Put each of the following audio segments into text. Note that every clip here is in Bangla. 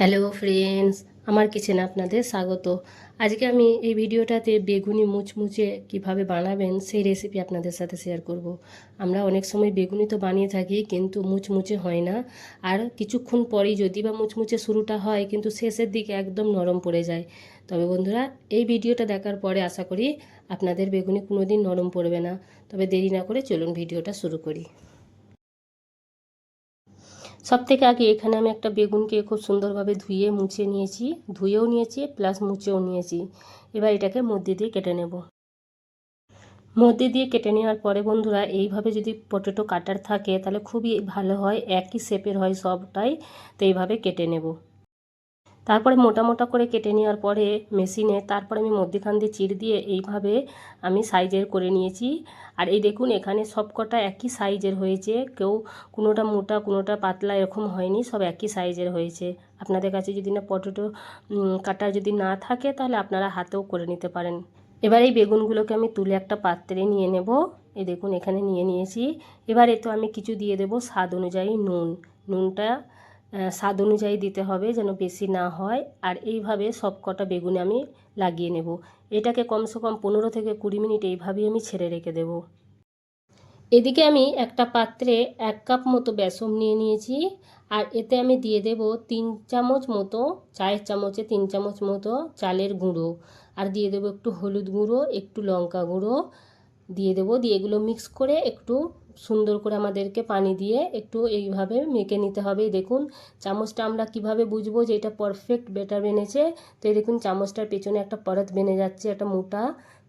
হ্যালো ফ্রেন্ডস, আমার কিচেনে আপনাদের স্বাগত। আজকে আমি এই ভিডিওটাতে বেগুনি মুচমুচে কীভাবে বানাবেন সেই রেসিপি আপনাদের সাথে শেয়ার করব। আমরা অনেক সময় বেগুনি তো বানিয়ে থাকি, কিন্তু মুচমুচে হয় না। আর কিছুক্ষণ পরেই যদি বা মুচমুচে শুরুটা হয়, কিন্তু শেষের দিকে একদম নরম পড়ে যায়। তবে বন্ধুরা, এই ভিডিওটা দেখার পরে আশা করি আপনাদের বেগুনি কোনোদিন নরম পড়বে না। তবে দেরি না করে চলুন ভিডিওটা শুরু করি। সব থেকে আগে এখানে আমি একটা বেগুনকে খুব সুন্দরভাবে ধুয়ে মুছে নিয়েছি, ধুয়েও নিয়েছি প্লাস মুছেও নিয়েছি। এবার এটাকে মধ্যে দিয়ে কেটে নেব। মধ্যে দিয়ে কেটে নেওয়ার পরে বন্ধুরা, এইভাবে যদি পটেটো কাটার থাকে, তাহলে খুবই ভালো হয়, একই শেপের হয় সবটাই, তো এইভাবে কেটে নেব। তারপরে মোটা মোটা করে কেটে নেওয়ার পরে মেশিনে তারপরে আমি মধ্যেখান দিয়ে চিড় দিয়ে এইভাবে আমি সাইজের করে নিয়েছি। আর এই দেখুন, এখানে সব কটা একই সাইজের হয়েছে। কেউ কোনোটা মোটা, কোনোটা পাতলা এরকম হয়নি, সব একই সাইজের হয়েছে। আপনাদের কাছে যদি না পটেটো কাটা যদি না থাকে, তাহলে আপনারা হাতেও করে নিতে পারেন। এবার এই বেগুনগুলোকে আমি তুলে একটা পাত্রে নিয়ে নেব। এই দেখুন, এখানে নিয়ে নিয়েছি। এবার এতে আমি কিছু দিয়ে দেব স্বাদ অনুযায়ী নুন। নুনটা স্বাদ অনুযায়ী দিতে হবে যেন বেশি না হয়। আর এইভাবে সব কটা বেগুনে আমি লাগিয়ে নেব। এটাকে কমসে কম পনেরো থেকে কুড়ি মিনিট এইভাবেই আমি ছেড়ে রেখে দেব। এদিকে আমি একটা পাত্রে এক কাপ মতো বেসন নিয়ে নিয়েছি। আর এতে আমি দিয়ে দেব তিন চামচ মতো, চায়ের চামচে তিন চামচ মতো চালের গুঁড়ো। আর দিয়ে দেবো একটু হলুদ গুঁড়ো, একটু লঙ্কা গুঁড়ো। দিয়ে দেবো দিয়ে এগুলো মিক্স করে একটু সুন্দর করে আমাদেরকে পানি দিয়ে একটু এইভাবে মেখে নিতে হবে। দেখুন, চামচটা আমরা কীভাবে বুঝব যে এটা পারফেক্ট বেটার বেনেছে? তো এই দেখুন, চামচটার পেছনে একটা পরত বেনে যাচ্ছে, একটা মোটা।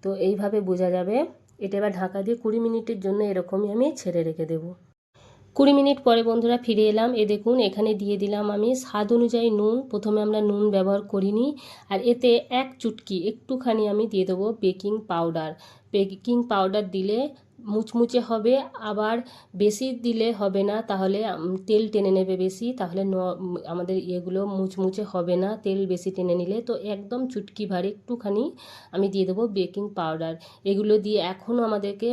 তো এইভাবে বোঝা যাবে। এটা এবার ঢাকা দিয়ে কুড়ি মিনিটের জন্য এরকমই আমি ছেড়ে রেখে দেবো। কুড়ি মিনিট পরে বন্ধুরা ফিরে এলাম। এ দেখুন, এখানে দিয়ে দিলাম আমি স্বাদ অনুযায়ী নুন। প্রথমে আমরা নুন ব্যবহার করিনি। আর এতে এক চুটকি একটুখানি আমি দিয়ে দেবো বেকিং পাউডার। বেকিং পাউডার দিলে মুচমুচে হবে, আবার বেশি দিলে হবে না, তাহলে তেল টেনে নেবে বেশি, তাহলে ন, আমাদের ইয়েগুলো মুচমুচে হবে না, তেল বেশি টেনে নিলে। তো একদম চুটকি ভার একটুখানি আমি দিয়ে দেবো বেকিং পাউডার। এগুলো দিয়ে এখনও আমাদেরকে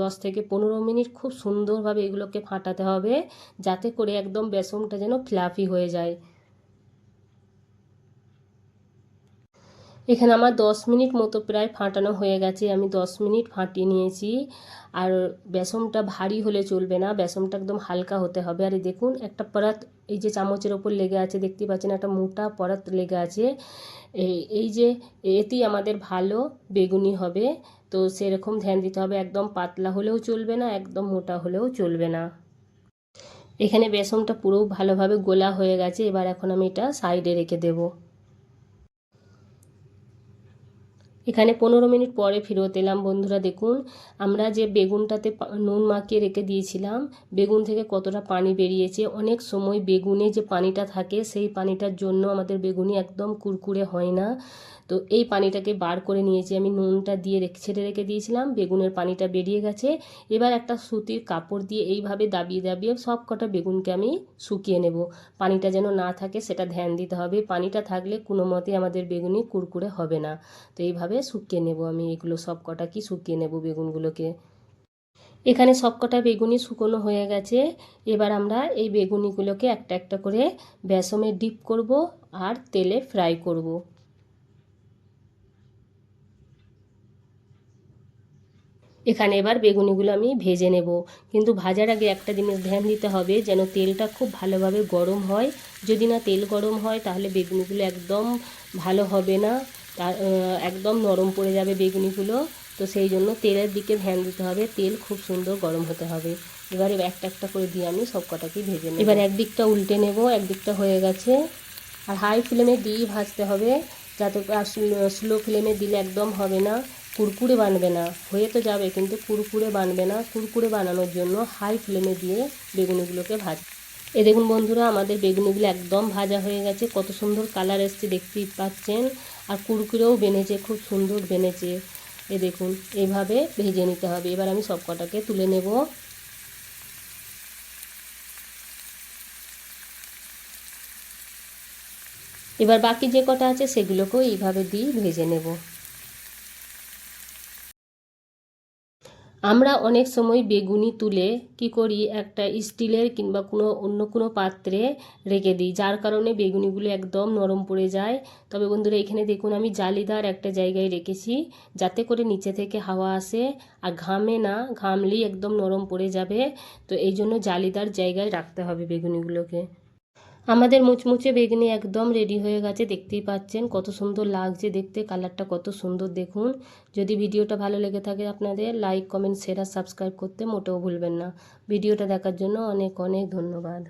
দশ থেকে পনেরো মিনিট খুব সুন্দরভাবে এগুলোকে ফাটাতে হবে, যাতে করে একদম বেসনটা যেন ফ্লাফি হয়ে যায়। এখানে আমার দশ মিনিট মতো প্রায় ফাটানো হয়ে গেছে, আমি দশ মিনিট ফাটিয়ে নিয়েছি। আর বেসনটা ভারী হলে চলবে না, বেসনটা একদম হালকা হতে হবে। আর দেখুন, একটা পরাত এই যে চামচের ওপর লেগে আছে, দেখতে পাচ্ছেন একটা মোটা পরাত লেগে আছে। এই যে এতেই আমাদের ভালো বেগুনি হবে, তো সেরকম ধ্যান দিতে হবে। একদম পাতলা হলেও চলবে না, একদম মোটা হলেও চলবে না। এখানে বেসনটা পুরো ভালোভাবে গোলা হয়ে গেছে, এবার এখন আমি এটা সাইডে রেখে দেবো। এখানে পনেরো মিনিট পরে ফেরত এলাম, বন্ধুরা দেখুন। আমরা যে বেগুনটাতে নুন মাখিয়ে রেখে দিয়েছিলাম, বেগুন থেকে কতটা পানি বেরিয়েছে। অনেক সময় বেগুনে যে পানিটা থাকে, সেই পানিটার জন্য আমাদের বেগুনি একদম কুরকুরে হয় না। তো এই পানিটাকে বার করে নিয়েছি। আমি নুনটা দিয়ে রেখে, ছেড়ে রেখে দিয়েছিলাম, বেগুনের পানিটা বেরিয়ে গেছে। এবার একটা সুতির কাপড় দিয়ে এইভাবে দাবিয়ে দাবিয়ে সব কটা বেগুনকে আমি শুকিয়ে নেব। পানিটা যেন না থাকে সেটা ধ্যান দিতে হবে। পানিটা থাকলে কোনো মতে আমাদের বেগুনি কুরকুরে হবে না। তো এইভাবে শুকিয়ে নেব আমি এগুলো সব কটা কি শুকিয়ে নেব বেগুনগুলোকে। এখানে সব কটা বেগুনি শুকনো হয়ে গেছে। এবার আমরা এই বেগুনিগুলোকে একটা একটা করে বেসমে ডিপ করব আর তেলে ফ্রাই করব। এখানে এবার বেগুনিগুলো আমি ভেজে নেব। কিন্তু ভাজার আগে একটা জিনিস ধ্যান দিতে হবে, যেন তেলটা খুব ভালোভাবে গরম হয়। যদি না তেল গরম হয়, তাহলে বেগুনিগুলো একদম ভালো হবে না। একদম নরম পড়ে যাবে বেগুনিগুলো। তো সেই জন্য তেলের দিকে ধ্যান দিতে হবে। তেল খুব সুন্দর গরম হতে হবে। এবারে একটা একটা করে দিয়ে আমি সব কটাকেই ভেজে নেব। এবার একদিকটা উল্টে নেব, একদিকটা হয়ে গেছে। আর হাই ফ্লেমে দিয়েই ভাজতে হবে, যাতে স্লো ফ্লেমে দিলে একদম হবে না। কুরকুরে বানবে না, হয়ে তো যাবে, কিন্তু কুরকুরে বানবে না। কুরকুরে বানানোর জন্য হাই ফ্লেমে দিয়ে বেগুনিগুলোকে ভাজ। এ দেখুন বন্ধুরা, আমাদের বেগুনিগুলো একদম ভাজা হয়ে গেছে। কত সুন্দর কালার এসছে, দেখতেই পাচ্ছেন। আর কুরকুরেও বেনেছে, খুব সুন্দর বেনেছে। এ দেখুন এইভাবে ভেজে নিতে হবে। এবার আমি সব কটাকে তুলে নেব। এবার বাকি যে কটা আছে, সেগুলোকেও এইভাবে দিয়ে ভেজে নেব। আমরা অনেক সময় বেগুনি তুলে কি করি, একটা স্টিলের কিংবা কোনো অন্য কোনো পাত্রে রেখে দিই, যার কারণে বেগুনিগুলো একদম নরম পড়ে যায়। তবে বন্ধুরা, এখানে দেখুন, আমি জালিদার একটা জায়গায় রেখেছি যাতে করে নিচে থেকে হাওয়া আসে আর ঘামে না, ঘামলেই একদম নরম পড়ে যাবে। তো এই জন্য জালিদার জায়গায় রাখতে হবে বেগুনিগুলোকে। আমাদের মুচমুচে বেগনি একদম রেডি হয়ে গেছে, দেখতেই পাচ্ছেন। কত সুন্দর লাগছে দেখতে কালারটা কত সুন্দর দেখুন। যদি ভিডিওটা ভালো লেগে থাকে আপনাদের লাইক কমেন্ট শেয়ার সাবস্ক্রাইব করতে মোটেও ভুলবেন না। ভিডিওটা দেখার জন্য অনেক অনেক ধন্যবাদ।